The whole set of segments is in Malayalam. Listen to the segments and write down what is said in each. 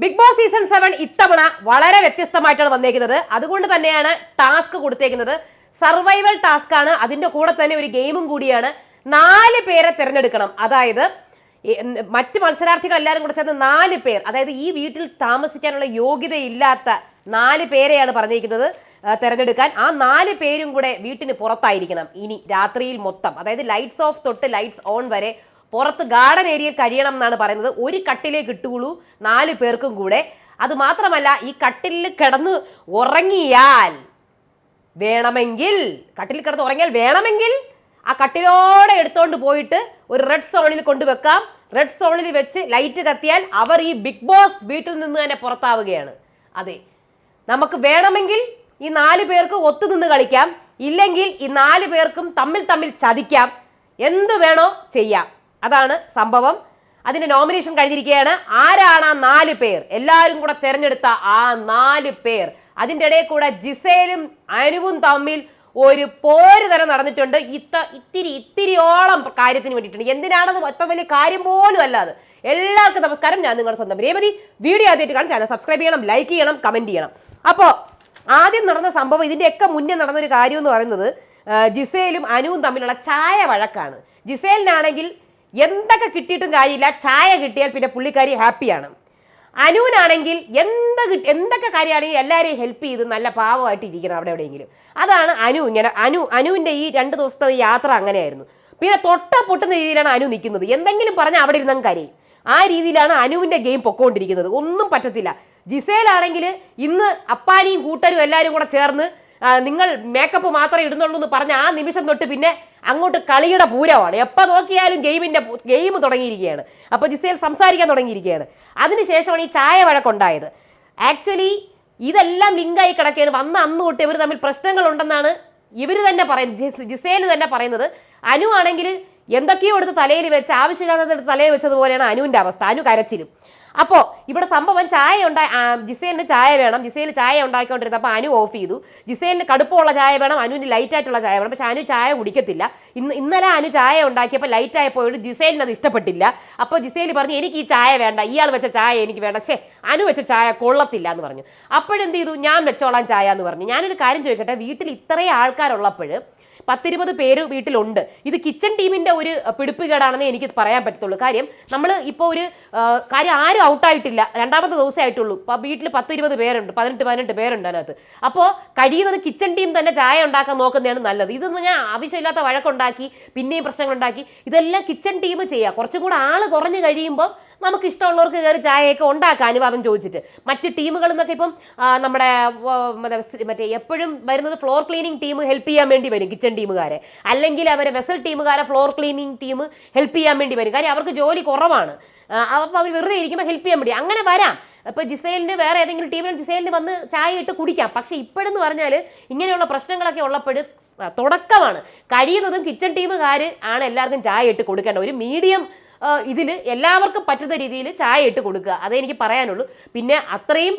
ബിഗ് ബോസ് സീസൺ സെവൻ ഇത്തവണ വളരെ വ്യത്യസ്തമായിട്ടാണ് വന്നേക്കുന്നത്. അതുകൊണ്ട് തന്നെയാണ് ടാസ്ക് കൊടുത്തേക്കുന്നത്. സർവൈവൽ ടാസ്ക് ആണ് അതിന്റെ കൂടെ തന്നെ ഒരു ഗെയിമും കൂടിയാണ്. നാല് പേരെ തിരഞ്ഞെടുക്കണം. അതായത് മറ്റ് മത്സരാർത്ഥികൾ എല്ലാവരും കൂടെ ചേർന്ന് നാല് പേർ അതായത് ഈ വീട്ടിൽ താമസിക്കാനുള്ള യോഗ്യതയില്ലാത്ത നാല് പേരെയാണ് പറഞ്ഞിരിക്കുന്നത് തിരഞ്ഞെടുക്കാൻ. ആ നാല് പേരും കൂടെ വീട്ടിന് പുറത്തായിരിക്കണം. ഇനി രാത്രിയിൽ മൊത്തം. അതായത് ലൈറ്റ്സ് ഓഫ് തൊട്ട് ലൈറ്റ്സ് ഓൺ വരെ പുറത്ത് ഗാർഡൻ ഏരിയയിൽ കഴിയണം എന്നാണ് പറയുന്നത്. ഒരു കട്ടിലേ കിട്ടുകയുള്ളൂ നാല് പേർക്കും കൂടെ. അത് മാത്രമല്ല ഈ കട്ടിലിൽ കിടന്ന് ഉറങ്ങിയാൽ വേണമെങ്കിൽ കട്ടിലിൽ കിടന്ന് ഉറങ്ങിയാൽ വേണമെങ്കിൽ ആ കട്ടിലോടെ എടുത്തുകൊണ്ട് പോയിട്ട് ഒരു റെഡ് സോണിൽ കൊണ്ടുവെക്കാം റെഡ് സോണിൽ വെച്ച് ലൈറ്റ് കത്തിയാൽ അവർ ഈ ബിഗ് ബോസ് വീട്ടിൽ നിന്ന് തന്നെ പുറത്താവുകയാണ്. അതെ. നമുക്ക് വേണമെങ്കിൽ ഈ നാല് പേർക്ക് ഒത്തുനിന്ന് കളിക്കാം. ഇല്ലെങ്കിൽ ഈ നാല് പേർക്കും തമ്മിൽ തമ്മിൽ ചതിക്കാം. എന്ത് വേണോ ചെയ്യാം. അതാണ് സംഭവം. അതിന്റെ നോമിനേഷൻ കഴിഞ്ഞിരിക്കുകയാണ്. ആരാണ് ആ നാല് പേർ? എല്ലാവരും കൂടെ തിരഞ്ഞെടുത്ത ആ നാല് പേർ. അതിന്റെ ഇടയിൽ കൂടെ ജിസേലും അനുവും തമ്മിൽ ഒരു പോര് തരം നടന്നിട്ടുണ്ട്. ഇത്ത ഇത്തിരി ഇത്തിരിയോളം കാര്യത്തിന് വേണ്ടിയിട്ടുണ്ട്. എന്തിനാണത് അത്ര വലിയ കാര്യം പോലും അല്ലാതെ എല്ലാവർക്കും നമസ്കാരം. ഞാൻ നിങ്ങളുടെ സ്വന്തം രേവതി. വീഡിയോ ആദ്യമായിട്ട് കാണാൻ ചാനൽ സബ്സ്ക്രൈബ് ചെയ്യണം ലൈക്ക് ചെയ്യണം കമന്റ് ചെയ്യണം. അപ്പോൾ ആദ്യം നടന്ന സംഭവം ഇതിന്റെയൊക്കെ മുന്നേ നടന്നൊരു കാര്യം എന്ന് പറയുന്നത് ജിസേലും അനുവും തമ്മിലുള്ള ചായ വഴക്കാണ്. ജിസേലിനാണെങ്കിൽ എന്തൊക്കെ കിട്ടിയിട്ടും കാര്യമില്ല. ചായ കിട്ടിയാൽ പിന്നെ പുള്ളിക്കാരി ഹാപ്പിയാണ്. അനുവിനാണെങ്കിൽ എന്ത് കിട്ടി എന്തൊക്കെ കാര്യമാണെങ്കിൽ എല്ലാവരെയും ഹെൽപ്പ് ചെയ്ത് നല്ല പാവമായിട്ട് ഇരിക്കണം അവിടെ എവിടെയെങ്കിലും. അതാണ് അനു ഇങ്ങനെ അനു അനുവിന്റെ ഈ രണ്ട് ദിവസത്തെ യാത്ര അങ്ങനെയായിരുന്നു. പിന്നെ തൊട്ട പൊട്ടുന്ന രീതിയിലാണ് അനു നിൽക്കുന്നത്. എന്തെങ്കിലും പറഞ്ഞാൽ അവിടെ ഇരുന്നങ്ങ് കരയും. ആ രീതിയിലാണ് അനുവിന്റെ ഗെയിം പൊക്കോണ്ടിരിക്കുന്നത്. ഒന്നും പറ്റത്തില്ല. ജിസേലാണെങ്കിൽ ഇന്ന് അപ്പാനിയും കൂട്ടരും എല്ലാവരും കൂടെ ചേർന്ന് നിങ്ങൾ മേക്കപ്പ് മാത്രമേ ഇടുന്നുള്ളൂ എന്ന് പറഞ്ഞ ആ നിമിഷം തൊട്ട് പിന്നെ അങ്ങോട്ട് കളിയുടെ പൂരമാണ്. എപ്പോൾ നോക്കിയാലും ഗെയിമിന്റെ ഗെയിം തുടങ്ങിയിരിക്കുകയാണ്. അപ്പോൾ ജിസേൽ സംസാരിക്കാൻ തുടങ്ങിയിരിക്കുകയാണ്. അതിനുശേഷമാണ് ഈ ചായ വഴക്കുണ്ടായത്. ആക്ച്വലി ഇതെല്ലാം ലിങ്കായി കിടക്കുകയാണ്. വന്ന അന്ന് തൊട്ട് ഇവർ തമ്മിൽ പ്രശ്നങ്ങളുണ്ടെന്നാണ് ഇവർ തന്നെ പറയുന്നത് ജിസ്- ജിസേൽ തന്നെ പറയുന്നത്. അനു ആണെങ്കിൽ എന്തൊക്കെയോ എടുത്ത് തലയിൽ വെച്ച് ആവശ്യമില്ലാത്തത് തലയിൽ വെച്ചതുപോലെയാണ് അനുവിന്റെ അവസ്ഥ. അനു കരച്ചിലും. അപ്പോൾ ഇവിടെ സംഭവം ചായ ഉണ്ടായി ജിസേലിന് ചായ വേണം. ജിസേൽ ചായ ഉണ്ടാക്കിക്കൊണ്ടിരുന്നത് അപ്പോൾ അനു ഓഫ് ചെയ്തു. ജിസേലിന് കടുപ്പമുള്ള ചായ വേണം അനുവിന് ലൈറ്റ് ആയിട്ടുള്ള ചായ വേണം. പക്ഷെ അനു ചായ കുടിക്കത്തില്ല. ഇന്ന് ഇന്നലെ അനു ചായ ഉണ്ടാക്കിയപ്പോൾ ലൈറ്റ് ആയപ്പോഴും ജിസേലിന് അത് ഇഷ്ടപ്പെട്ടില്ല. അപ്പോൾ ജിസേൽ പറഞ്ഞു എനിക്ക് ഈ ചായ വേണ്ട. ഇയാൾ വെച്ച ചായ എനിക്ക് വേണ്ട. ശേ അനു വെച്ച ചായ കൊള്ളത്തില്ല എന്ന് പറഞ്ഞു. അപ്പോഴെന്ത് ചെയ്തു? ഞാൻ വെച്ചോളാം ചായ എന്ന് പറഞ്ഞു. ഞാനൊരു കാര്യം ചോദിക്കട്ടെ? വീട്ടിൽ ഇത്രയും ആൾക്കാരുള്ളപ്പോൾ പത്തിരുപത് പേര് വീട്ടിലുണ്ട്. ഇത് കിച്ചൺ ടീമിന്റെ ഒരു പിടിപ്പുകേടാണെന്ന് എനിക്ക് പറയാൻ പറ്റത്തുള്ളൂ. കാര്യം നമ്മൾ ഇപ്പോൾ ഒരു കാര്യം ആരും ഔട്ടായിട്ടില്ല. രണ്ടാമത്തെ ദിവസമേ ആയിട്ടുള്ളൂ. അപ്പോൾ വീട്ടിൽ പത്ത് ഇരുപത് പേരുണ്ട്. പതിനെട്ട് പതിനെട്ട് പേരുണ്ട് അതിനകത്ത്. അപ്പോൾ കഴിയുന്നത് കിച്ചൺ ടീം തന്നെ ചായ ഉണ്ടാക്കാൻ നോക്കുന്നതാണ് നല്ലത്. ഇതൊന്നും ഞാൻ ആവശ്യമില്ലാത്ത വഴക്കുണ്ടാക്കി പിന്നെയും പ്രശ്നങ്ങളുണ്ടാക്കി ഇതെല്ലാം കിച്ചൺ ടീം ചെയ്യുക കുറച്ചും കൂടെ ആൾ കുറഞ്ഞു കഴിയുമ്പോൾ നമുക്ക് ഇഷ്ടമുള്ളവർക്ക് കയറി ചായയൊക്കെ ഉണ്ടാക്കാം അനുവാദം ചോദിച്ചിട്ട്. മറ്റ് ടീമുകളിൽ നിന്നൊക്കെ ഇപ്പം നമ്മുടെ മറ്റേ എപ്പോഴും വരുന്നത് ഫ്ലോർ ക്ലീനിങ് ടീം ഹെൽപ്പ് ചെയ്യാൻ വേണ്ടി വരും കിച്ചൺ ടീമുകാരെ അല്ലെങ്കിൽ അവരെ വെസൽ ടീമുകാരെ ഫ്ലോർ ക്ലീനിങ് ടീം ഹെൽപ്പ് ചെയ്യാൻ വേണ്ടി വരും. കാര്യം അവർക്ക് ജോലി കുറവാണ്. അപ്പോൾ അവർ വെറുതെ ഇരിക്കുമ്പോൾ ഹെൽപ്പ് ചെയ്യാൻ വേണ്ടി. അങ്ങനെ വരാം. ഇപ്പോൾ ജിസൈലിന് വേറെ ഏതെങ്കിലും ടീമിന് ജിസൈലിന് വന്ന് ചായ ഇട്ട് കുടിക്കാം. പക്ഷേ ഇപ്പോഴെന്ന് പറഞ്ഞാൽ ഇങ്ങനെയുള്ള പ്രശ്നങ്ങളൊക്കെ ഉള്ളപ്പോൾ തുടക്കമാണ്. കഴിയുന്നതും കിച്ചൺ ടീമുകാർ ആണ് എല്ലാവർക്കും ചായ ഇട്ട് കൊടുക്കേണ്ട. ഒരു മീഡിയം ഇതിൽ എല്ലാവർക്കും പറ്റുന്ന രീതിയിൽ ചായ ഇട്ട് കൊടുക്കുക. അതേ എനിക്ക് പറയാനുള്ളൂ. പിന്നെ അത്രയും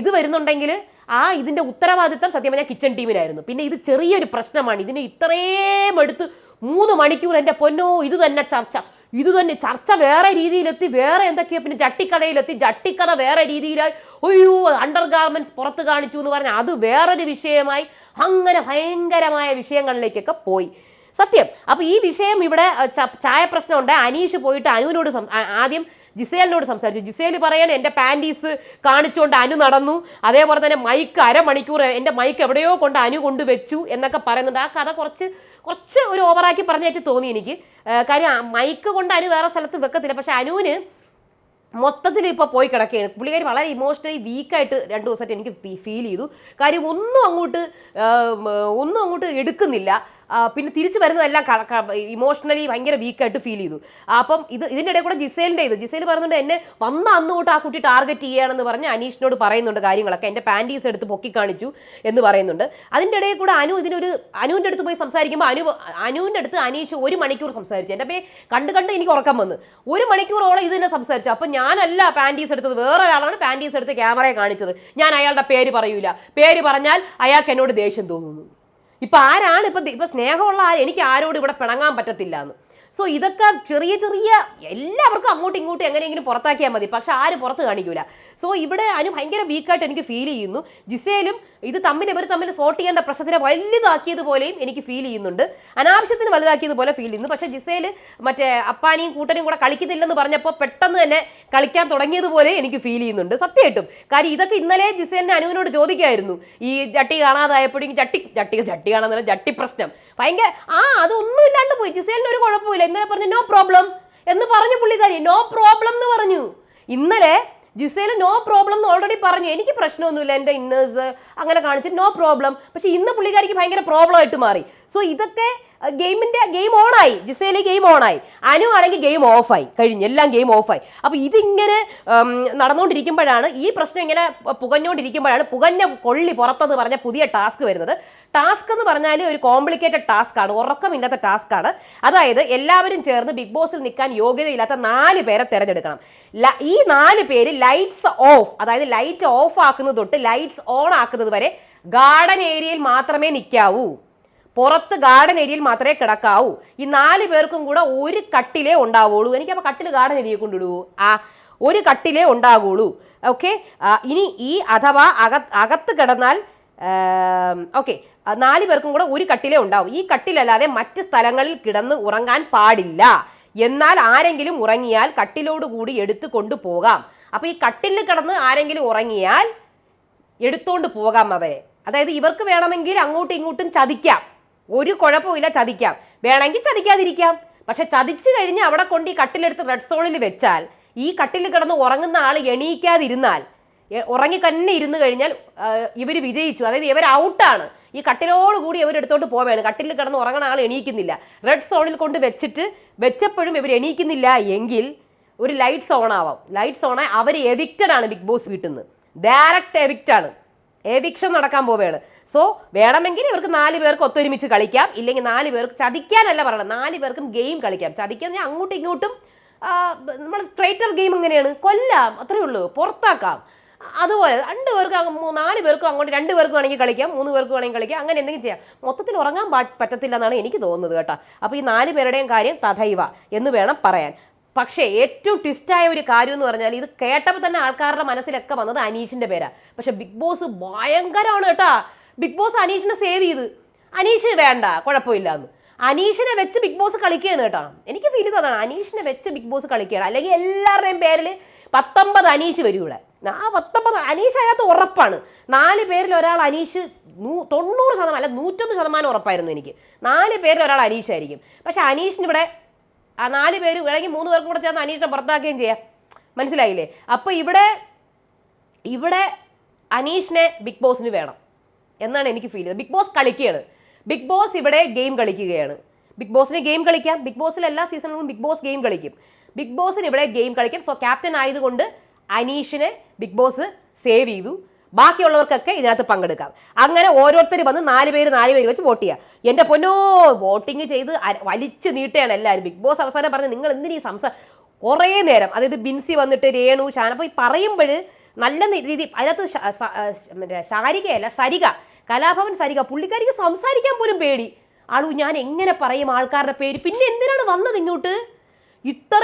ഇത് വരുന്നുണ്ടെങ്കിൽ ആ ഇതിന്റെ ഉത്തരവാദിത്തം സത്യം പറഞ്ഞാൽ കിച്ചൺ ടീമിനായിരുന്നു പിന്നെ ഇത് ചെറിയൊരു പ്രശ്നമാണ്. ഇതിന് ഇത്രയും എടുത്ത് മൂന്ന് മണിക്കൂർ എന്റെ പൊന്നോ ഇത് തന്നെ ചർച്ച. ഇത് തന്നെ ചർച്ച വേറെ രീതിയിലെത്തി വേറെ എന്തൊക്കെയോ പിന്നെ ജട്ടിക്കഥയിലെത്തി. ജട്ടിക്കഥ വേറെ രീതിയിലായി. ഒയ്യോ അണ്ടർ ഗാർമെന്റ്സ് പുറത്ത് കാണിച്ചു എന്ന് പറഞ്ഞാൽ അത് വേറൊരു വിഷയമായി. അങ്ങനെ ഭയങ്കരമായ വിഷയങ്ങളിലേക്കൊക്കെ പോയി. സത്യം. അപ്പോൾ ഈ വിഷയം ഇവിടെ ചായ പ്രശ്നമുണ്ട്. അനീഷ് പോയിട്ട് അനുവിനോട് ആദ്യം ജിസേലിനോട് സംസാരിച്ചു. ജിസേൽ പറയാൻ എന്റെ പാന്റീസ് കാണിച്ചുകൊണ്ട് അനു നടന്നു. അതേപോലെ തന്നെ മൈക്ക് അരമണിക്കൂർ എന്റെ മൈക്ക് എവിടെയോ കൊണ്ട് അനു കൊണ്ട് വെച്ചു എന്നൊക്കെ പറയുന്നുണ്ട്. ആ കഥ കുറച്ച് കുറച്ച് ഒരു ഓവറാക്കി പറഞ്ഞായിട്ട് തോന്നി എനിക്ക്. കാര്യം മൈക്ക് കൊണ്ട് അനു വേറെ സ്ഥലത്ത് വെക്കത്തില്ല. പക്ഷെ അനുവിന് മൊത്തത്തിൽ ഇപ്പോൾ പോയി കിടക്കുകയാണ്. പുള്ളിക്കാരി വളരെ ഇമോഷണലി വീക്കായിട്ട് രണ്ട് ദിവസമായിട്ട് എനിക്ക് ഫീൽ ചെയ്തു. കാര്യം ഒന്നും അങ്ങോട്ട് ഒന്നും അങ്ങോട്ട് എടുക്കുന്നില്ല. പിന്നെ തിരിച്ചു വരുന്നതെല്ലാം ഇമോഷണലി ഭയങ്കര വീക്കായിട്ട് ഫീൽ ചെയ്തു. അപ്പം ഇത് ഇതിന്റെ ഇടയിൽ കൂടെ ജിസേലിന്റെ ഇത്. ജിസേൽ പറഞ്ഞുകൊണ്ട് എന്നെ വന്ന അന്ന് തൊട്ട് ആ കുട്ടി ടാർഗറ്റ് ചെയ്യുകയാണെന്ന് പറഞ്ഞ് അനീഷിനോട് പറയുന്നുണ്ട് കാര്യങ്ങളൊക്കെ. എന്റെ പാന്റീസ് എടുത്ത് പൊക്കി കാണിച്ചു എന്ന് പറയുന്നുണ്ട്. അതിന്റെ ഇടയിൽ കൂടെ അനു ഇതിനൊരു അനുവിന്റെ അടുത്ത് പോയി സംസാരിക്കുമ്പോൾ അനു അനുവിന്റെ അടുത്ത് അനീഷ് ഒരു മണിക്കൂർ സംസാരിച്ചു. എന്റെ പേ കണ്ട് കണ്ട് എനിക്ക് ഉറക്കം വന്ന്. ഒരു മണിക്കൂറോളം ഇത് തന്നെ സംസാരിച്ചു. അപ്പം ഞാനല്ല പാന്റീസ് എടുത്തത്. വേറെ ഒരാളാണ് പാന്റീസ് എടുത്ത് ക്യാമറയെ കാണിച്ചത്. ഞാൻ അയാളുടെ പേര് പറയൂല. പേര് പറഞ്ഞാൽ അയാൾക്ക് എന്നോട് ദേഷ്യം തോന്നുന്നു. ഇപ്പൊ ആരാണ് ഇപ്പൊ ഇപ്പം സ്നേഹമുള്ള ആര്? എനിക്ക് ആരോട് ഇവിടെ പിണങ്ങാൻ പറ്റത്തില്ല എന്ന് സോ ഇതൊക്കെ ചെറിയ ചെറിയ എല്ലാവർക്കും അങ്ങോട്ടും ഇങ്ങോട്ടും എങ്ങനെയെങ്കിലും പുറത്താക്കിയാൽ മതി. പക്ഷെ ആരും പുറത്ത് കാണിക്കൂല. സോ ഇവിടെ അനു ഭയങ്കര വീക്കായിട്ട് എനിക്ക് ഫീൽ ചെയ്യുന്നു. ജിസേലും ഇത് തമ്മിൽ ഇവർ തമ്മിൽ സോർട്ട് ചെയ്യേണ്ട പ്രശ്നത്തിനെ വലുതാക്കിയതുപോലെയും എനിക്ക് ഫീൽ ചെയ്യുന്നുണ്ട്. അനാവശ്യത്തിന് വലുതാക്കിയതുപോലെ ഫീൽ ചെയ്യുന്നു. പക്ഷേ ജിസേൽ മറ്റേ അപ്പാനിയും കൂട്ടനും കൂടെ കളിക്കുന്നില്ലെന്ന് പറഞ്ഞപ്പോൾ പെട്ടെന്ന് തന്നെ കളിക്കാൻ തുടങ്ങിയതുപോലെ എനിക്ക് ഫീൽ ചെയ്യുന്നുണ്ട്. സത്യമായിട്ടും. കാര്യം ഇതൊക്കെ ഇന്നലെ ജിസേലിനെ അനുവിനോട് ചോദിക്കായിരുന്നു. ഈ ജട്ടി കാണാതായപ്പോഴും ജട്ടി ജട്ടി ജട്ടി കാണാന്നല്ല ജട്ടി പ്രശ്നം. ഭയങ്കര ആ അതൊന്നും ഇല്ലാണ്ട് പോയി. ജിസേലിന് ഒരു കുഴപ്പമില്ല ഇന്നലെ പറഞ്ഞു നോ പ്രോബ്ലം എന്ന് പറഞ്ഞു പുള്ളിക്കാരി. നോ പ്രോബ്ലം എന്ന് പറഞ്ഞു. ഇന്നലെ ജിസേൽ നോ പ്രോബ്ലം എന്ന് ഓൾറെഡി പറഞ്ഞു. എനിക്ക് പ്രശ്നമൊന്നുമില്ല. എന്റെ ഇന്നേഴ്സ് അങ്ങനെ കാണിച്ചിട്ട് നോ പ്രോബ്ലം പക്ഷേ ഇന്ന് പുള്ളിക്കാരിക്ക് ഭയങ്കര പ്രോബ്ലം ആയിട്ട് മാറി. സോ ഇതൊക്കെ ഗെയിമിന്റെ ഗെയിം ഓണായി ജിസേലി ഗെയിം ഓണായി അനു ആണെങ്കിൽ ഗെയിം ഓഫായി കഴിഞ്ഞ് എല്ലാം ഗെയിം ഓഫായി അപ്പോൾ ഇതിങ്ങനെ നടന്നുകൊണ്ടിരിക്കുമ്പോഴാണ് ഈ പ്രശ്നം ഇങ്ങനെ പുകഞ്ഞുകൊണ്ടിരിക്കുമ്പോഴാണ് പുകഞ്ഞ കൊള്ളി പുറത്തെന്ന് പറഞ്ഞ പുതിയ ടാസ്ക് വരുന്നത്. ടാസ്ക് എന്ന് പറഞ്ഞാൽ ഒരു കോംപ്ലിക്കേറ്റഡ് ടാസ്ക് ആണ് ഉറക്കമില്ലാത്ത ടാസ്ക് ആണ്. അതായത് എല്ലാവരും ചേർന്ന് ബിഗ് ബോസിൽ നിൽക്കാൻ യോഗ്യതയില്ലാത്ത നാല് പേരെ തിരഞ്ഞെടുക്കണം. ഈ നാല് പേര് ലൈറ്റ്സ് ഓഫ് അതായത് ലൈറ്റ് ഓഫ് ആക്കുന്നത് തൊട്ട് ലൈറ്റ്സ് ഓൺ ആക്കുന്നത് വരെ ഗാർഡൻ ഏരിയയിൽ മാത്രമേ നിൽക്കാവൂ. പുറത്ത് ഗാർഡൻ ഏരിയയിൽ മാത്രമേ കിടക്കാവൂ. ഈ നാല് പേർക്കും കൂടെ ഒരു കട്ടിലേ ഉണ്ടാവുള്ളൂ. എനിക്ക് അപ്പോൾ കട്ടിൽ ഗാർഡൻ ഏരിയ കൊണ്ടിടുവോ ആ ഒരു കട്ടിലേ ഉണ്ടാകുള്ളൂ ഓക്കെ ഇനി ഈ അഥവാ അകത്ത് അകത്ത് കിടന്നാൽ ഓക്കെ നാല് പേർക്കും കൂടെ ഒരു കട്ടിലേ ഉണ്ടാവും. ഈ കട്ടിലല്ലാതെ മറ്റ് സ്ഥലങ്ങളിൽ കിടന്ന് ഉറങ്ങാൻ പാടില്ല. എന്നാൽ ആരെങ്കിലും ഉറങ്ങിയാൽ കട്ടിലോട് കൂടി എടുത്തു കൊണ്ടുപോകാം അപ്പോൾ ഈ കട്ടിലിൽ കിടന്ന് ആരെങ്കിലും ഉറങ്ങിയാൽ എടുത്തോണ്ട് പോകാം അവരെ. അതായത് ഇവർക്ക് വേണമെങ്കിൽ അങ്ങോട്ടും ഇങ്ങോട്ടും ചതിക്കാം. ഒരു കുഴപ്പമില്ല ചതിക്കാം. വേണമെങ്കിൽ ചതിക്കാതിരിക്കാം. പക്ഷെ ചതിച്ചു കഴിഞ്ഞ് അവിടെ കൊണ്ട് ഈ കട്ടിലെടുത്ത് റെഡ് സോണിൽ വെച്ചാൽ ഈ കട്ടിൽ കിടന്ന് ഉറങ്ങുന്ന ആൾ എണീക്കാതിരുന്നാൽ ഉറങ്ങി തന്നെ ഇരുന്ന് കഴിഞ്ഞാൽ ഇവർ വിജയിച്ചു. അതായത് ഇവർ ഔട്ടാണ്. ഈ കട്ടിലോട് കൂടി ഇവർ എടുത്തോട്ട് പോവുകയാണ്. കട്ടിലിൽ കിടന്ന് ഉറങ്ങണ ആൾ എണീക്കുന്നില്ല. റെഡ് സോണിൽ കൊണ്ട് വെച്ചിട്ട് വെച്ചപ്പോഴും ഇവർ എണീക്കുന്നില്ല എങ്കിൽ ഒരു ലൈറ്റ്സ് ഓൺ ആവാം. ലൈറ്റ്സ് സോണെ അവർ എവിക്റ്റഡ് ആണ് ബിഗ് ബോസ് വീട്ടിൽ നിന്ന്. ഡയറക്റ്റ് എവിക്റ്റ് ആണ്. എവിക്ഷൻ നടക്കാൻ പോവുകയാണ്. സോ വേണമെങ്കിൽ ഇവർക്ക് നാല് പേർക്ക് ഒത്തൊരുമിച്ച് കളിക്കാം. ഇല്ലെങ്കിൽ നാല് പേർക്ക് ചതിക്കാനല്ല പറയണം നാല് പേർക്കും ഗെയിം കളിക്കാം. ചതിക്കാൻ ഞാൻ അങ്ങോട്ടും ഇങ്ങോട്ടും നമ്മൾ ട്രേറ്റർ ഗെയിം എങ്ങനെയാണ്? കൊല്ലാം. അത്രയേ ഉള്ളൂ. പുറത്താക്കാം. അതുപോലെ രണ്ട് പേർക്ക് നാല് പേർക്കും അങ്ങോട്ട് രണ്ട് പേർക്ക് വേണമെങ്കിൽ കളിക്കാം മൂന്ന് പേർക്ക് വേണമെങ്കിൽ കളിക്കാം അങ്ങനെ എന്തെങ്കിലും ചെയ്യാം. മൊത്തത്തിൽ ഉറങ്ങാൻ പറ്റത്തില്ല എന്നാണ് എനിക്ക് തോന്നുന്നത് കേട്ടോ. അപ്പോൾ ഈ നാല് പേരുടെയും കാര്യം തഥൈവ എന്ന് വേണം പറയാൻ. പക്ഷേ ഏറ്റവും ട്വിസ്റ്റായ ഒരു കാര്യം എന്ന് പറഞ്ഞാൽ ഇത് കേട്ടപ്പോൾ തന്നെ ആൾക്കാരുടെ മനസ്സിലൊക്കെ വന്നത് അനീഷിന്റെ പേരാണ് പക്ഷെ ബിഗ് ബോസ് ഭയങ്കരമാണ് കേട്ടോ. ബിഗ് ബോസ് അനീഷിനെ സേവ് ചെയ്ത്. അനീഷ് വേണ്ട കുഴപ്പമില്ല എന്ന്. അനീഷിനെ വെച്ച് ബിഗ് ബോസ് കളിക്കുകയാണ് കേട്ടോ. എനിക്ക് ഫീൽ ചെയ്തതാണ് അനീഷിനെ വെച്ച് ബിഗ് ബോസ് കളിക്കുകയാണ്. അല്ലെങ്കിൽ എല്ലാവരുടെയും പേരിൽ പത്തൊമ്പത് അനീഷ് വരും ഇവിടെ. ആ പത്തൊമ്പത് അനീഷ് ഉറപ്പാണ്. നാല് പേരിൽ ഒരാൾ അനീഷ് നൂ തൊണ്ണൂറ് ശതമാനം അല്ല നൂറ്റൊന്ന് ശതമാനം ഉറപ്പായിരുന്നു എനിക്ക്. നാല് പേരിൽ ഒരാൾ അനീഷായിരിക്കും പക്ഷെ അനീഷിന് ഇവിടെ ആ നാല് പേര് വേണമെങ്കിൽ മൂന്ന് പേർക്കും കൂടെ ചേർന്ന് അനീഷിനെ പുറത്താക്കുകയും ചെയ്യാം. മനസ്സിലായില്ലേ? അപ്പോൾ ഇവിടെ ഇവിടെ അനീഷിനെ ബിഗ് ബോസിന് വേണം എന്നാണ് എനിക്ക് ഫീൽ ചെയ്തത്. ബിഗ് ബോസ് കളിക്കുകയാണ്. ബിഗ് ബോസ് ഇവിടെ ഗെയിം കളിക്കുകയാണ്. ബിഗ് ബോസിന് ഗെയിം കളിക്കാം. ബിഗ് ബോസിൽ എല്ലാ സീസണിലും ബിഗ് ബോസ് ഗെയിം കളിക്കും. ബിഗ് ബോസിന് ഇവിടെ ഗെയിം കളിക്കും. സോ ക്യാപ്റ്റൻ ആയതുകൊണ്ട് അനീഷിനെ ബിഗ് ബോസ് സേവ് ചെയ്തു. ബാക്കിയുള്ളവർക്കൊക്കെ ഇതിനകത്ത് പങ്കെടുക്കാം. അങ്ങനെ ഓരോരുത്തർ വന്ന് നാല് പേര് നാല് പേര് വെച്ച് വോട്ട് ചെയ്യുക എന്റെ പൊന്നോ വോട്ടിംഗ് ചെയ്ത് വലിച്ചു നീട്ടുകയാണ് എല്ലാവരും. ബിഗ് ബോസ് അവസാനം പറഞ്ഞ് നിങ്ങൾ എന്തിനീ സംസാ കുറേ നേരം അതായത് ബിൻസി വന്നിട്ട് രേണു ഷാൻ അപ്പോൾ ഈ പറയുമ്പോൾ നല്ല രീതി അതിനകത്ത് മറ്റേ ശാരികയല്ല സരിക. കലാഭവൻ സരിക. പുള്ളിക്കാരിക്ക് സംസാരിക്കാൻ പോലും പേടി. ആളു ഞാൻ എങ്ങനെ പറയും ആൾക്കാരുടെ പേര്? പിന്നെ എന്തിനാണ് വന്നത് ഇങ്ങോട്ട്? ഇത്രയും നാ-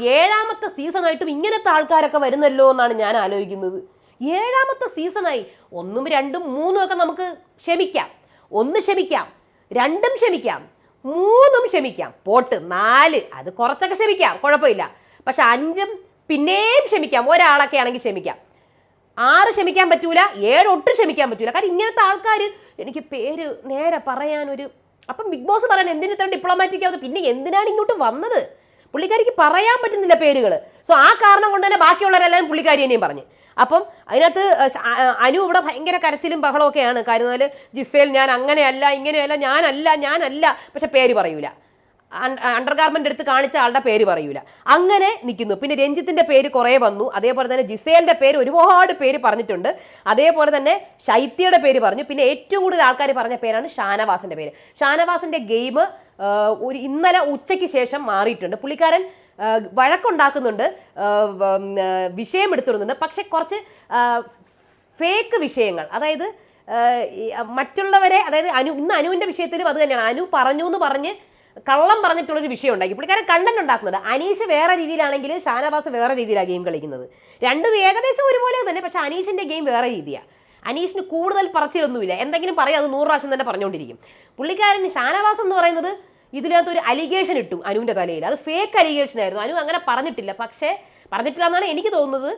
ഏഴാമത്തെ സീസണായിട്ടും ഇങ്ങനത്തെ ആൾക്കാരൊക്കെ വരുന്നല്ലോ എന്നാണ് ഞാൻ ആലോചിക്കുന്നത്. ഏഴാമത്തെ സീസണായി ഒന്നും രണ്ടും മൂന്നും ഒക്കെ നമുക്ക് ക്ഷമിക്കാം. ഒന്ന് ക്ഷമിക്കാം രണ്ടും ക്ഷമിക്കാം മൂന്നും ക്ഷമിക്കാം. പോട്ട് നാല് അത് കുറച്ചൊക്കെ ക്ഷമിക്കാം കുഴപ്പമില്ല. പക്ഷെ അഞ്ചും പിന്നെയും ക്ഷമിക്കാം ഒരാളൊക്കെ ആണെങ്കിൽ ക്ഷമിക്കാം. ആറ് ക്ഷമിക്കാൻ പറ്റൂല ഏഴ് ഒട്ടും ക്ഷമിക്കാൻ പറ്റൂല. കാരണം ഇങ്ങനത്തെ ആൾക്കാർ എനിക്ക് പേര് നേരെ പറയാനൊരു അപ്പം ബിഗ് ബോസ് പറയാൻ എന്തിനു ഇത്ര ഡിപ്ലോമാറ്റിക് ആവുന്നത് പിന്നെ എന്തിനാണ് ഇങ്ങോട്ട് വന്നത്? പുള്ളിക്കാരിക്ക് പറയാൻ പറ്റുന്നില്ല പേരുകൾ സോ ആ കാരണം കൊണ്ട് തന്നെ ബാക്കിയുള്ളവരെല്ലാവരും പുള്ളിക്കാരി തന്നെയും പറഞ്ഞു. അപ്പം അതിനകത്ത് അനു ഇവിടെ ഭയങ്കര കരച്ചിലും ബഹളമൊക്കെയാണ്. കാര്യം എന്നാൽ ജിസേൽ ഞാൻ അങ്ങനെയല്ല ഇങ്ങനെയല്ല ഞാനല്ല ഞാനല്ല പക്ഷെ പേര് പറയൂല. അണ്ടർ ഗാർമെന്റ് എടുത്ത് കാണിച്ച ആളുടെ പേര് പറയൂല. അങ്ങനെ നിൽക്കുന്നു പിന്നെ രഞ്ജിത്തിന്റെ പേര് കുറേ വന്നു. അതേപോലെ തന്നെ ജിസേലിന്റെ പേര് ഒരുപാട് പേര് പറഞ്ഞിട്ടുണ്ട്. അതേപോലെ തന്നെ ശൈത്യയുടെ പേര് പറഞ്ഞു. പിന്നെ ഏറ്റവും കൂടുതൽ ആൾക്കാർ പറഞ്ഞ പേരാണ് ഷാനവാസിന്റെ പേര്. ഷാനവാസിന്റെ ഗെയിം ഒരു ഇന്നലെ ഉച്ചയ്ക്ക് ശേഷം മാറിയിട്ടുണ്ട്. പുള്ളിക്കാരൻ വഴക്കുണ്ടാക്കുന്നുണ്ട് വിഷയമെടുത്തിടുന്നുണ്ട് പക്ഷെ കുറച്ച് ഫേക്ക് വിഷയങ്ങൾ അതായത് മറ്റുള്ളവരെ അതായത് അനു ഇന്ന് അനുവിന്റെ വിഷയത്തിലും അത് തന്നെയാണ്. അനു പറഞ്ഞു എന്ന് പറഞ്ഞ് കള്ളം പറഞ്ഞിട്ടുള്ളൊരു വിഷയം ഉണ്ടാക്കി. പുള്ളിക്കാരൻ കണ്ടന്റ് ഉണ്ടാക്കുന്നുണ്ട്. അനീഷ് വേറെ രീതിയിലാണെങ്കിൽ ഷാനവാസ് വേറെ രീതിയിലാണ് ഗെയിം കളിക്കുന്നത്. രണ്ടും ഏകദേശം ഒരുപോലെ തന്നെ പക്ഷേ അനീഷിന്റെ ഗെയിം വേറെ രീതിയാണ് അനീഷിന് കൂടുതൽ പറച്ചിലൊന്നുമില്ല. എന്തെങ്കിലും പറയാം അത് നൂറ് പ്രാവശ്യം തന്നെ പറഞ്ഞുകൊണ്ടിരിക്കും. പുള്ളിക്കാരൻ ഷാനവാസ് എന്ന് പറയുന്നത് ഇതിനകത്ത് ഒരു അലിഗേഷൻ ഇട്ടു അനുവിന്റെ തലയിൽ. അത് ഫേക്ക് അലിഗേഷൻ ആയിരുന്നു. അനു അങ്ങനെ പറഞ്ഞിട്ടില്ല. പക്ഷേ പറഞ്ഞിട്ടില്ല എന്നാണ് എനിക്ക് തോന്നുന്നത്.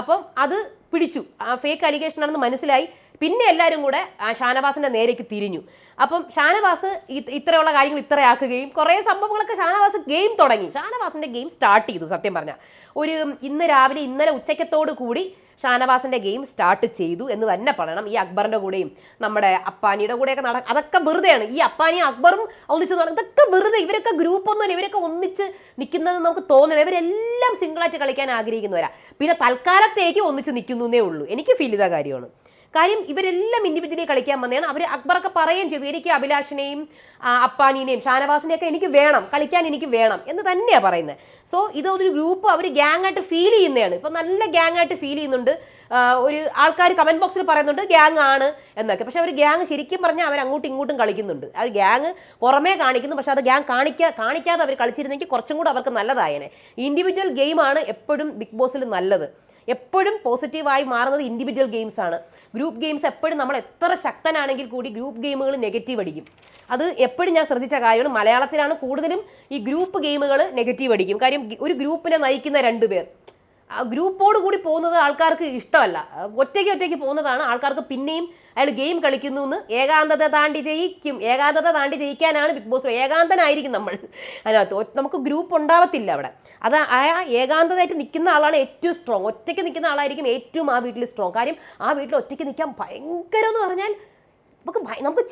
അപ്പം അത് പിടിച്ചു. ആ ഫേക്ക് അലിഗേഷൻ ആണെന്ന് മനസ്സിലായി. പിന്നെ എല്ലാവരും കൂടെ ആ ഷാനവാസിന്റെ നേരേക്ക് തിരിഞ്ഞു. അപ്പം ഷാനവാസ് ഇത് ഇത്രയുള്ള കാര്യങ്ങൾ ഇത്രയാക്കുകയും കുറേ സംഭവങ്ങളൊക്കെ ഷാനവാസ് ഗെയിം തുടങ്ങി. ഷാനവാസിന്റെ ഗെയിം സ്റ്റാർട്ട് ചെയ്തു സത്യം പറഞ്ഞാൽ ഒരു ഇന്ന് രാവിലെ ഇന്നലെ ഉച്ചയ്ക്കത്തോടു കൂടി ഷാനവാസിന്റെ ഗെയിം സ്റ്റാർട്ട് ചെയ്തു എന്ന് തന്നെ പറയണം. ഈ അക്ബറിന്റെ കൂടെയും നമ്മുടെ അപ്പാനിയുടെ കൂടെയൊക്കെ നട അതൊക്കെ വെറുതെയാണ്. ഈ അപ്പാനിയും അക്ബറും ഒന്നിച്ച് നട ഇതൊക്കെ വെറുതെ ഇവരൊക്കെ ഗ്രൂപ്പ് ഒന്നും ഇവരൊക്കെ ഒന്നിച്ച് നിൽക്കുന്നത് നമുക്ക് തോന്നണം. ഇവരെല്ലാം സിംഗിളായിട്ട് കളിക്കാൻ ആഗ്രഹിക്കുന്നവരാ. പിന്നെ തൽക്കാലത്തേക്ക് ഒന്നിച്ച് നിൽക്കുന്നേ ഉള്ളൂ. എനിക്ക് ഫീൽ ചെയ്ത കാര്യമാണ്. കാര്യം ഇവരെല്ലാം ഇൻഡിവിജ്വലി കളിക്കാൻ വന്നതാണ്. അവർ അക്ബറൊക്കെ പറയുകയും ചെയ്തു എനിക്ക് അഭിലാഷിനെയും അപ്പാനീനെയും ഷാനവാസിനെയൊക്കെ എനിക്ക് വേണം കളിക്കാൻ എനിക്ക് വേണം എന്ന് തന്നെയാണ് പറയുന്നത്. സോ ഇതൊരു ഗ്രൂപ്പ് അവർ ഗ്യാങ് ആയിട്ട് ഫീൽ ചെയ്യുന്നതാണ്. ഇപ്പം നല്ല ഗ്യാങ് ആയിട്ട് ഫീൽ ചെയ്യുന്നുണ്ട്. ഒരു ആൾക്കാർ കമന്റ് ബോക്സിൽ പറയുന്നുണ്ട് ഗ്യാങ് ആണ് എന്നൊക്കെ. പക്ഷെ അവർ ഗ്യാങ് ശരിക്കും പറഞ്ഞാൽ അവർ അങ്ങോട്ടും ഇങ്ങോട്ടും കളിക്കുന്നുണ്ട്. അവർ ഗ്യാങ് പുറമേ കാണിക്കുന്നു പക്ഷെ അത് ഗ്യാങ് കാണിക്കാ കാണിക്കാതെ അവർ കളിച്ചിരുന്നെങ്കിൽ കുറച്ചും കൂടെ അവർക്ക് നല്ലതായേനെ. ഇൻഡിവിജ്വൽ ഗെയിമാണ് എപ്പോഴും ബിഗ് ബോസിൽ നല്ലത്. എപ്പോഴും പോസിറ്റീവായി മാറുന്നത് ഇൻഡിവിജ്വൽ ഗെയിംസ് ആണ്. ഗ്രൂപ്പ് ഗെയിംസ് എപ്പോഴും നമ്മൾ എത്ര ശക്തനാണെങ്കിൽ കൂടി ഗ്രൂപ്പ് ഗെയിമുകൾ നെഗറ്റീവ് അടിക്കും. അത് എപ്പോഴും ഞാൻ ശ്രദ്ധിച്ച കാര്യമാണ്. മലയാളത്തിലാണ് കൂടുതലും ഈ ഗ്രൂപ്പ് ഗെയിമുകൾ നെഗറ്റീവ് അടിക്കും. കാര്യം ഒരു ഗ്രൂപ്പിനെ നയിക്കുന്ന രണ്ടുപേർ ആ ഗ്രൂപ്പോട് കൂടി പോകുന്നത് ആൾക്കാർക്ക് ഇഷ്ടമല്ല. ഒറ്റയ്ക്ക് ഒറ്റയ്ക്ക് പോകുന്നതാണ് ആൾക്കാർക്ക് പിന്നെയും അയാൾ ഗെയിം കളിക്കുന്നു എന്ന് ഏകാന്തത താണ്ടി ജയിക്കും. ഏകാന്തത താണ്ടി ജയിക്കാനാണ് ബിഗ് ബോസ് ഏകാന്തനായിരിക്കും നമ്മൾ. അതിനകത്ത് നമുക്ക് ഗ്രൂപ്പ് ഉണ്ടാവത്തില്ല അവിടെ. അത് ആ ഏകാന്തതയായിട്ട് നിൽക്കുന്ന ആളാണ് ഏറ്റവും സ്ട്രോങ് ഒറ്റയ്ക്ക് നിൽക്കുന്ന ആളായിരിക്കും ഏറ്റവും ആ വീട്ടിൽ സ്ട്രോങ് കാര്യം ആ വീട്ടിൽ ഒറ്റയ്ക്ക് നിൽക്കാൻ ഭയങ്കരം എന്ന് പറഞ്ഞാൽ നമുക്ക് നമുക്ക്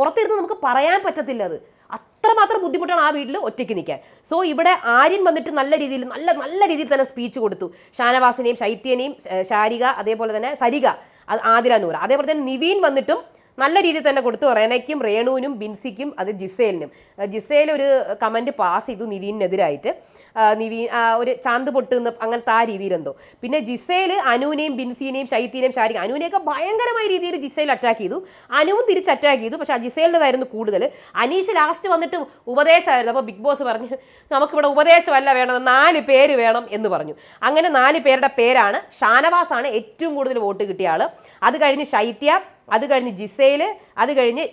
പുറത്തിരുന്ന് നമുക്ക് പറയാൻ പറ്റത്തില്ല അത്. അത്രമാത്രം ബുദ്ധിമുട്ടാണ് ആ വീട്ടിൽ ഒറ്റയ്ക്ക് നിൽക്കാൻ. സോ ഇവിടെ ആര്യൻ വന്നിട്ട് നല്ല രീതിയിൽ നല്ല നല്ല രീതിയിൽ തന്നെ സ്പീച്ച് കൊടുത്തു. ഷാനവാസിനെയും ശൈത്യനെയും ശാരിക അതേപോലെ തന്നെ സരിക. അത് നൂറ. അതേപോലെ തന്നെ നിവീൻ വന്നിട്ടും നല്ല രീതിയിൽ തന്നെ കൊടുത്തു റെനയ്ക്കും രേണുവിനും ബിൻസിക്കും അത് ജിസേലിനും. ആ, ജിസേൽ ഒരു കമന്റ് പാസ് ചെയ്തു നിവീനെതിരായിട്ട് ആ, നിവീൻ ആ, ഒരു ചാന്ത് പൊട്ടുന്ന അങ്ങനത്തെ ആ രീതിയിലെന്തോ പിന്നെ ജിസേൽ അനുവിനെയും ബിൻസിനെയും ശൈത്യനെയും ശാരിക അനുവിനെയൊക്കെ ഭയങ്കരമായ രീതിയിൽ ജിസേൽ അറ്റാക്ക് ചെയ്തു. അനുവും തിരിച്ച് അറ്റാക്ക് ചെയ്തു. പക്ഷേ ജിസേലിന്റെതായിരുന്നു കൂടുതൽ. അനീഷ് ലാസ്റ്റ് വന്നിട്ട് ഉപദേശമായിരുന്നു. അപ്പോൾ ബിഗ് ബോസ് പറഞ്ഞു നമുക്കിവിടെ ഉപദേശമല്ല വേണം നാല് പേര് വേണം എന്ന് പറഞ്ഞു. അങ്ങനെ നാല് പേരുടെ പേരാണ് ഷാനവാസാണ് ഏറ്റവും കൂടുതൽ വോട്ട് കിട്ടിയ ആൾ അത് കഴിഞ്ഞ് ശൈത്യ അത് കഴിഞ്ഞ് ജിസേൽ അത് കഴിഞ്ഞ്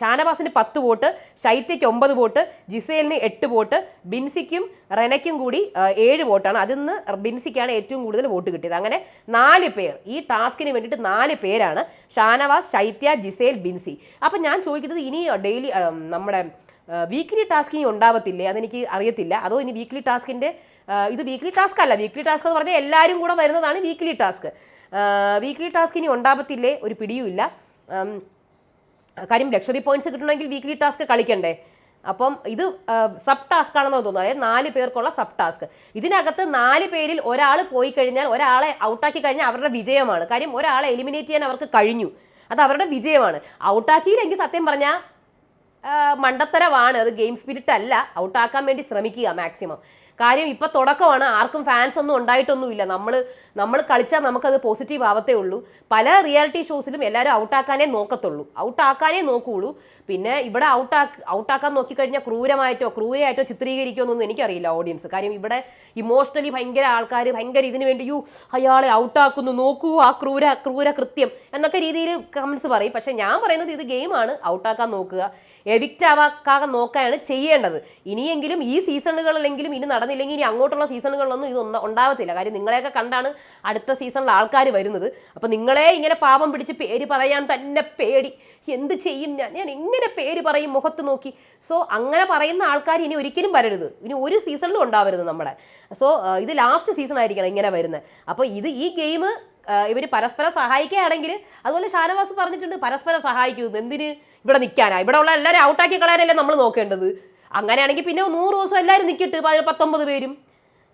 ഷാനവാസിന് പത്ത് വോട്ട് ശൈത്യയ്ക്ക് ഒമ്പത് വോട്ട് ജിസേലിന് എട്ട് വോട്ട് ബിൻസിക്കും റെനയ്ക്കും കൂടി ഏഴ് വോട്ടാണ്. അതിൽ നിന്ന് ബിൻസിക്കാണ് ഏറ്റവും കൂടുതൽ വോട്ട് കിട്ടിയത്. അങ്ങനെ നാല് പേർ ഈ ടാസ്കിന് വേണ്ടിയിട്ട് നാല് പേരാണ് ഷാനവാസ് ശൈത്യ ജിസേൽ ബിൻസി. അപ്പം ഞാൻ ചോദിക്കുന്നത് ഇനി ഡെയിലി നമ്മുടെ വീക്ക്ലി ടാസ്ക് ഇനി ഉണ്ടാവത്തില്ലേ? അതെനിക്ക് അറിയത്തില്ല. അതോ ഇനി വീക്ക്ലി ടാസ്കിന്റെ ഇത് വീക്ക്ലി ടാസ്ക് അല്ല. വീക്ക്ലി ടാസ്ക് എന്ന് പറഞ്ഞാൽ എല്ലാവരും കൂടെ വരുന്നതാണ് വീക്ക്ലി ടാസ്ക്. വീക്ക്ലി ടാസ്ക് ഇനി ഉണ്ടാകത്തില്ലേ ഒരു പിടിയുമില്ല കാര്യം ലക്ഷറി പോയിന്റ്സ് കിട്ടണമെങ്കിൽ വീക്ക്ലി ടാസ്ക് കളിക്കണ്ടേ. അപ്പം ഇത് സബ് ടാസ്ക് ആണെന്ന് തോന്നുന്നു അതായത് നാല് പേർക്കുള്ള സബ് ടാസ്ക് ഇതിനകത്ത് നാല് പേരിൽ ഒരാൾ പോയി കഴിഞ്ഞാൽ ഒരാളെ ഔട്ടാക്കി കഴിഞ്ഞാൽ അവരുടെ വിജയമാണ്. കാര്യം ഒരാളെ എലിമിനേറ്റ് ചെയ്യാൻ അവർക്ക് കഴിഞ്ഞു. അത് അവരുടെ വിജയമാണ്. ഔട്ടാക്കിയില്ലെങ്കിൽ സത്യം പറഞ്ഞാൽ മണ്ടത്തരമാണ് അത് ഗെയിം സ്പിരിറ്റ് അല്ല. ഔട്ടാക്കാൻ വേണ്ടി ശ്രമിക്കുക മാക്സിമം കാര്യം ഇപ്പൊ തുടക്കമാണ്. ആർക്കും ഫാൻസ് ഒന്നും ഉണ്ടായിട്ടൊന്നുമില്ല. നമ്മൾ നമ്മൾ കളിച്ചാൽ നമുക്കത് പോസിറ്റീവ് ആവത്തേ ഉള്ളൂ. പല റിയാലിറ്റി ഷോസിലും എല്ലാവരും ഔട്ടാക്കാനേ നോക്കത്തുള്ളൂ. ഔട്ടാക്കാനേ നോക്കുകയുള്ളൂ പിന്നെ ഇവിടെ ഔട്ടാക്ക് ഔട്ടാക്കാൻ നോക്കിക്കഴിഞ്ഞാൽ ക്രൂരമായിട്ടോ ക്രൂരമായിട്ടോ ചിത്രീകരിക്കുമെന്നൊന്നും എനിക്കറിയില്ല ഓഡിയൻസ് കാര്യം ഇവിടെ ഇമോഷണലി ഭയങ്കര ആൾക്കാർ ഭയങ്കര ഇതിനു വേണ്ടി യു അയാളെ ഔട്ടാക്കുന്നു നോക്കൂ ആ ക്രൂര ക്രൂര കൃത്യം എന്നൊക്കെ രീതിയിൽ കമൻസ് പറയും. പക്ഷേ ഞാൻ പറയുന്നത് ഇത് ഗെയിമാണ് ഔട്ടാക്കാൻ നോക്കുക. എവിക്റ്റ് ആവാക്കാതെ നോക്കുകയാണ് ചെയ്യേണ്ടത്. ഇനിയെങ്കിലും ഈ സീസണുകളിലെങ്കിലും ഇനി നടന്നില്ലെങ്കിൽ ഇനി അങ്ങോട്ടുള്ള സീസണുകളിലൊന്നും ഇതൊന്നും ഉണ്ടാവത്തില്ല. കാര്യം നിങ്ങളെയൊക്കെ കണ്ടാണ് അടുത്ത സീസണിൽ ആൾക്കാർ വരുന്നത്. അപ്പോൾ നിങ്ങളെ ഇങ്ങനെ പാപം പിടിച്ച് പേര് പറയാൻ തന്നെ പേടി. എന്ത് ചെയ്യും ഞാൻ? ഞാൻ എങ്ങനെ പേര് പറയും മുഖത്ത് നോക്കി? സോ അങ്ങനെ പറയുന്ന ആൾക്കാർ ഇനി ഒരിക്കലും വരരുത്. ഇനി ഒരു സീസണിലും ഉണ്ടാവരുത് നമ്മുടെ സോ ഇത് ലാസ്റ്റ് സീസൺ ആയിരിക്കണം ഇങ്ങനെ വരുന്നത്. അപ്പോൾ ഇത് ഈ ഗെയിം ഇവർ പരസ്പരം സഹായിക്കുകയാണെങ്കിൽ അതുപോലെ ഷാനവാസ് പറഞ്ഞിട്ടുണ്ട് പരസ്പരം സഹായിക്കുന്നു എന്തിന്? ഇവിടെ നിൽക്കാനാ. ഇവിടെ ഉള്ള എല്ലാവരും ഔട്ടാക്കി കളയാനല്ലേ നമ്മൾ നോക്കേണ്ടത്. അങ്ങനെയാണെങ്കിൽ പിന്നെ നൂറ് ദിവസം എല്ലാവരും നിൽക്കിട്ട് പതി- പത്തൊമ്പത് പേരും.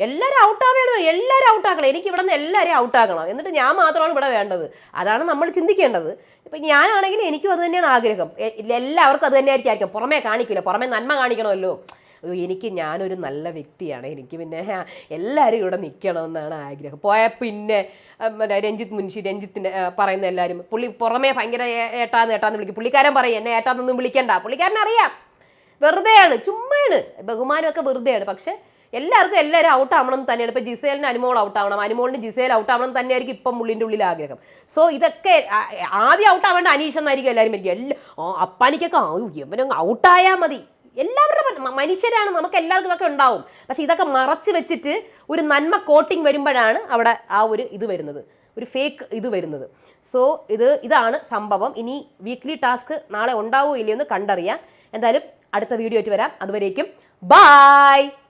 എല്ലാവരും ഔട്ടാവേണം എല്ലാവരും ഔട്ടാക്കണം എനിക്ക് ഇവിടെ നിന്ന് എല്ലാവരെയും ഔട്ടാക്കണം എന്നിട്ട് ഞാൻ മാത്രമാണ് ഇവിടെ വേണ്ടത്. അതാണ് നമ്മൾ ചിന്തിക്കേണ്ടത്. ഇപ്പം ഞാനാണെങ്കിൽ എനിക്കും അത് തന്നെയാണ് ആഗ്രഹം. എല്ലാവർക്കും അത് തന്നെയായിരിക്കും ആയിരിക്കും. പുറമേ കാണിക്കില്ല പുറമേ നന്മ കാണിക്കണമല്ലോ. എനിക്ക് ഞാനൊരു നല്ല വ്യക്തിയാണ്. എനിക്ക് പിന്നെ എല്ലാവരും ഇവിടെ നിൽക്കണമെന്നാണ് ആഗ്രഹം. പോയ പിന്നെ രഞ്ജിത്ത് മുൻഷി രഞ്ജിത്തിന്റെ പറയുന്ന എല്ലാവരും പുള്ളി പുറമേ ഭയങ്കര ഏട്ടാന്ന് ഏട്ടാന്ന് വിളിക്കും. പുള്ളിക്കാരൻ പറയും എന്നെ ഏട്ടാന്നൊന്നും വിളിക്കണ്ട. പുള്ളിക്കാരൻ അറിയാം. വെറുതെയാണ് ചുമ്മാണ് ബഹുമാനമൊക്കെ വെറുതെയാണ്. പക്ഷേ എല്ലാവർക്കും എല്ലാവരും ഔട്ട് ആവണം തന്നെയാണ്. ഇപ്പൊ ജിസേലിന് അനുമോൾ ഔട്ട് ആവണം. അനുമോളിന് ജിസേൽ ഔട്ട് ആവണം തന്നെയായിരിക്കും ഇപ്പം മുള്ളിന്റെ ഉള്ളിൽ ആഗ്രഹം. സോ ഇതൊക്കെ ആദ്യം ഔട്ട് ആവേണ്ട അനീഷ് എന്നായിരിക്കും എല്ലാവരും എനിക്ക് എല്ലാ അപ്പാനിക്കൊക്കെ ഇവനങ്ങ് ഔട്ടായാൽ മതി. എല്ലാവരുടെ മനുഷ്യരാണ് നമുക്ക് എല്ലാവർക്കും ഇതൊക്കെ ഉണ്ടാവും. പക്ഷെ ഇതൊക്കെ മറച്ച് വെച്ചിട്ട് ഒരു നന്മ കോട്ടിങ് വരുമ്പോഴാണ് അവിടെ ആ ഒരു ഇത് വരുന്നത്. ഒരു ഫേക്ക് ഇത് വരുന്നത്. സോ ഇത് ഇതാണ് സംഭവം. ഇനി വീക്ക്ലി ടാസ്ക് നാളെ ഉണ്ടാവുമോ ഇല്ലയോ എന്ന് കണ്ടറിയാം. എന്തായാലും അടുത്ത വീഡിയോ ആയിട്ട് വരാം. അതുവരേക്കും. ബായ്